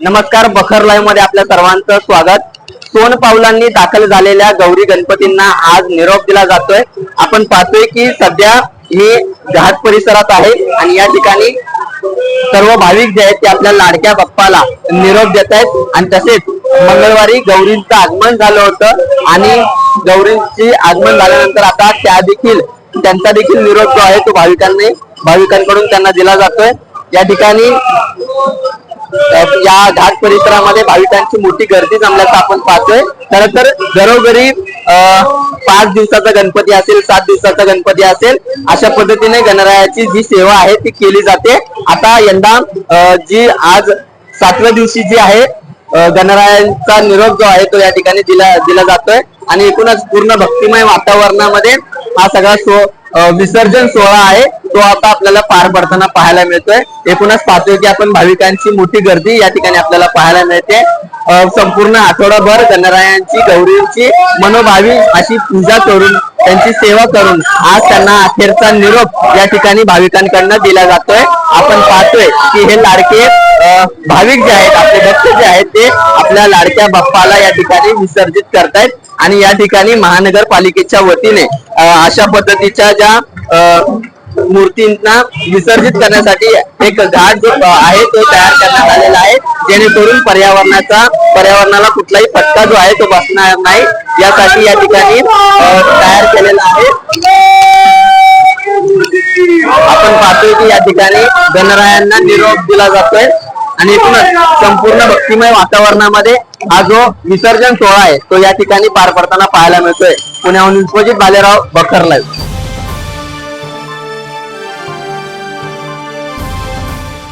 नमस्कार बखर लाईव्हमध्ये आपल्या सर्वांचं स्वागत. सोन पावलांनी दाखल झालेल्या गौरी गणपतींना आज निरोप दिला जातोय. आपण पाहतोय की सध्या मी घाट परिसरात आहे आणि या ठिकाणी सर्व भाविक जे आहेत ते आपल्या लाडक्या बाप्पाला निरोप देत आहेत. आणि तसेच मंगळवारी गौरींचं आगमन झालं होतं आणि गौरींची आगमन झाल्यानंतर आता त्या देखील त्यांचा देखील निरोप जो आहे तो भाविकांनी भाविकांकडून त्यांना दिला जातोय. या ठिकाणी या घाट परिसरामध्ये भाविकांची मोठी गर्दी जमल्याचं आपण पाहतोय. खर तर घरोघरी पाच दिवसाचा गणपती असेल सात दिवसाचा गणपती असेल अशा पद्धतीने गणरायाची जी सेवा आहे ती केली जाते. आता यंदा जी आज सातव्या दिवशी जी आहे गणरायांचा निरोप जो आहे तो या ठिकाणी दिला दिला जातोय. आणि एकूणच पूर्ण भक्तिमय वातावरणामध्ये हा सगळा सो विसर्जन सोहळा आहे. तो आता आपल्याला पार पडताना पाहायला मिळतोय. एकूणच पाहतोय की आपण भाविकांची मोठी गर्दी या ठिकाणी आपल्याला पाहायला मिळते. संपूर्ण आठवडाभर गणरायांची गौरींची मनोभावी अशी पूजा करून त्यांची सेवा करून आज त्यांना अखेरचा निरोप या ठिकाणी भाविकांकडनं दिला जातोय. आपण पाहतोय की हे लाडके भाविक जे आहेत आपले भक्त जे आहेत ते आपल्या लाडक्या बाप्पाला या ठिकाणी विसर्जित करतायत. आणि या ठिकाणी महानगरपालिकेच्या वतीने अशा पद्धतीच्या ज्या मूर्तींना विसर्जित करण्यासाठी एक घाट जो आहे तो तयार करण्यात आलेला आहे. जेणेकरून पर्यावरणाचा पर्यावरणाला कुठलाही फटका जो आहे तो बसणार नाही. यासाठी या ठिकाणी तयार केलेला आहे. आपण पाहतोय की या ठिकाणी गणरायांना निरोप दिला जातोय. आणि एकूणच संपूर्ण भक्तिमय वातावरणामध्ये हा जो विसर्जन सोहळा आहे तो या ठिकाणी पार पडताना पाहायला मिळतोय. पुण्याहून विश्वजित बालेराव बखर